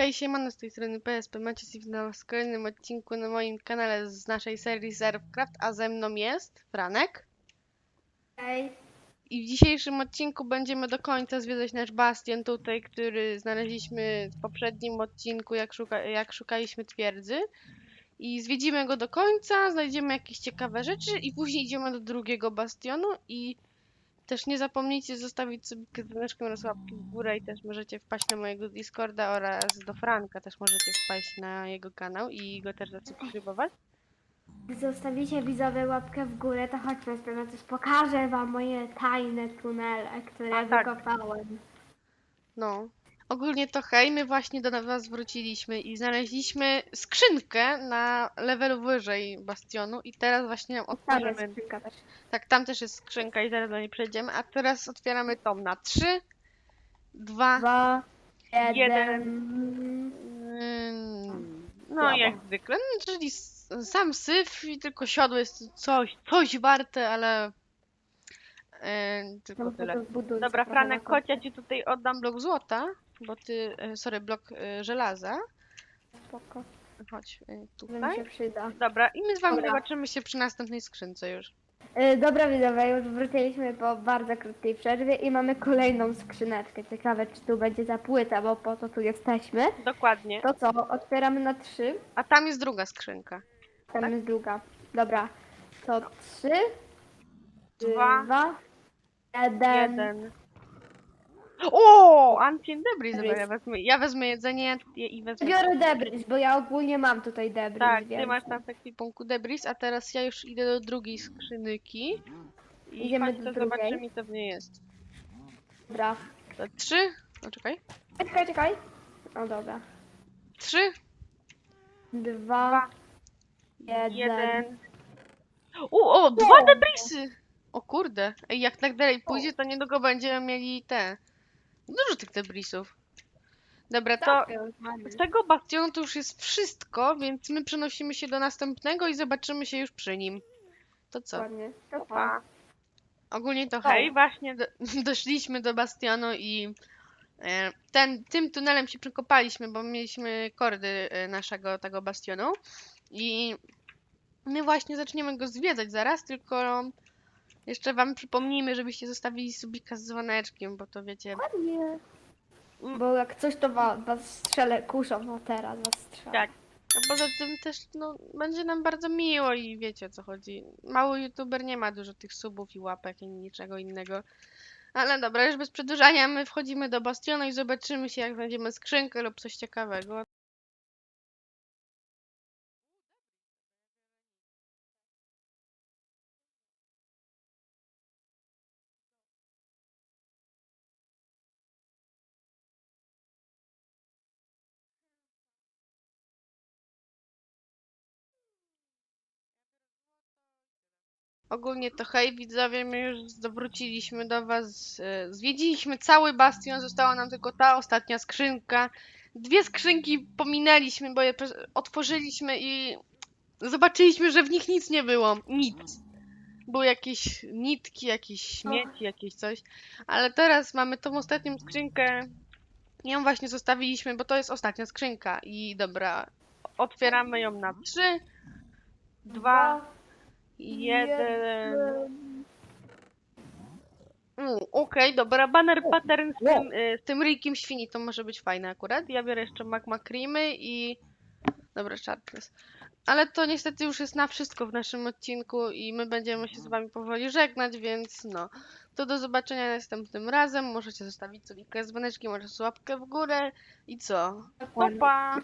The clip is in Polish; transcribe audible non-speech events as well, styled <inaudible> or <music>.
Hej, siemano, z tej strony PSP. Macie sygnał w kolejnym odcinku na moim kanale z naszej serii Zerfcraft, a ze mną jest Franek. Ej, I w dzisiejszym odcinku będziemy do końca zwiedzać nasz bastion tutaj, który znaleźliśmy w poprzednim odcinku, jak, szuka, jak szukaliśmy twierdzy. I zwiedzimy go do końca, znajdziemy jakieś ciekawe rzeczy i później idziemy do drugiego bastionu i też nie zapomnijcie zostawić sobie dzwoneczkiem oraz łapki w górę i też możecie wpaść na mojego Discorda oraz do Franka też możecie wpaść na jego kanał i go też zasubskrybować. gdy zostawicie widzowie łapkę w górę, to chodźmy sprawę coś. Pokażę wam moje tajne tunele, które A, tak. wykopałem. No. Ogólnie to hej, my właśnie do was wróciliśmy i znaleźliśmy skrzynkę na levelu wyżej bastionu i teraz właśnie ją Tam jest otworzymy. skrzynka też. Tak, tam też jest skrzynka i zaraz do niej przejdziemy, a teraz otwieramy tą na 3, 2, Dwa, jeden. Jeden. no Brawo. jak zwykle, no, czyli s- sam syf i tylko siodło jest coś, coś warte, ale e, tylko No, tyle. Dobra, Franek, ja ci tutaj oddam blok złota, bo ty, e, sorry, blok e, żelaza. Spoko. Chodź e, To mi tutaj. się przyda. Dobra, i my z wami Dobra. zobaczymy się przy następnej skrzynce już. Dobra widzowie, już wróciliśmy po bardzo krótkiej przerwie i mamy kolejną skrzyneczkę. Ciekawe, czy tu będzie ta płyta, bo po to tu jesteśmy. Dokładnie. To co, otwieramy na trzy. A tam jest druga skrzynka. Tam Tak? jest druga. Dobra. To trzy, Dwa, dwa jeden. jeden. O! Ancient Debris, Debris. wezmę, ja wezmę jedzenie i wezmę... Biorę debris, bo ja ogólnie mam tutaj debris. Tak, więc ty masz tam w ekwipunku Debris, a teraz ja już idę do drugiej skrzynki. I Idziemy do drugiej. zobaczymy, co w niej jest. Dobra. To trzy, no czekaj, Czekaj, czekaj. O dobra. trzy, Dwa, jeden. jeden. O, o, dwa Debrisy! O kurde, Ej, jak tak dalej pójdzie, to niedługo będziemy mieli te... Dużo tych Debrisów. Dobra, to z tego bastionu to już jest wszystko, więc my przenosimy się do następnego i zobaczymy się już przy nim. To co? Dokładnie. To Pa. Ogólnie to hej, właśnie do, <laughs> doszliśmy do bastionu i e, ten, tym tunelem się przekopaliśmy, bo mieliśmy kordy e, naszego tego bastionu i my właśnie zaczniemy go zwiedzać zaraz, tylko jeszcze wam przypomnijmy, żebyście zostawili subika z dzwoneczkiem, bo to wiecie, Ładnie. Mm. Bo jak coś to was, was strzelę kuszą, no teraz was strzela. Tak. a poza tym też no, będzie nam bardzo miło i wiecie o co chodzi. Mały youtuber nie ma dużo tych subów i łapek i niczego innego. Ale dobra, już bez przedłużania, my wchodzimy do bastionu i zobaczymy się, jak znajdziemy skrzynkę lub coś ciekawego. Ogólnie to hej widzowie, my już wróciliśmy do was, e, zwiedziliśmy cały bastion, została nam tylko ta ostatnia skrzynka. Dwie skrzynki pominęliśmy, bo je otworzyliśmy i zobaczyliśmy, że w nich nic nie było. Nic. Były jakieś nitki, jakieś śmieci, jakieś coś. Ale teraz mamy tą ostatnią skrzynkę. Ją właśnie zostawiliśmy, bo to jest ostatnia skrzynka. I dobra, otwieramy ją na trzy, dwa, jeden. Mm, Okej, dobra, banner pattern z tym, y, z tym ryjkiem świni to może być fajne akurat. Ja biorę jeszcze magma creamy i... Dobra, sharpness. Ale to niestety już jest na wszystko w naszym odcinku i my będziemy się z wami powoli żegnać, więc no. To do zobaczenia następnym razem. Możecie zostawić sobie dzwoneczki, może łapkę w górę i co? Pa, pa!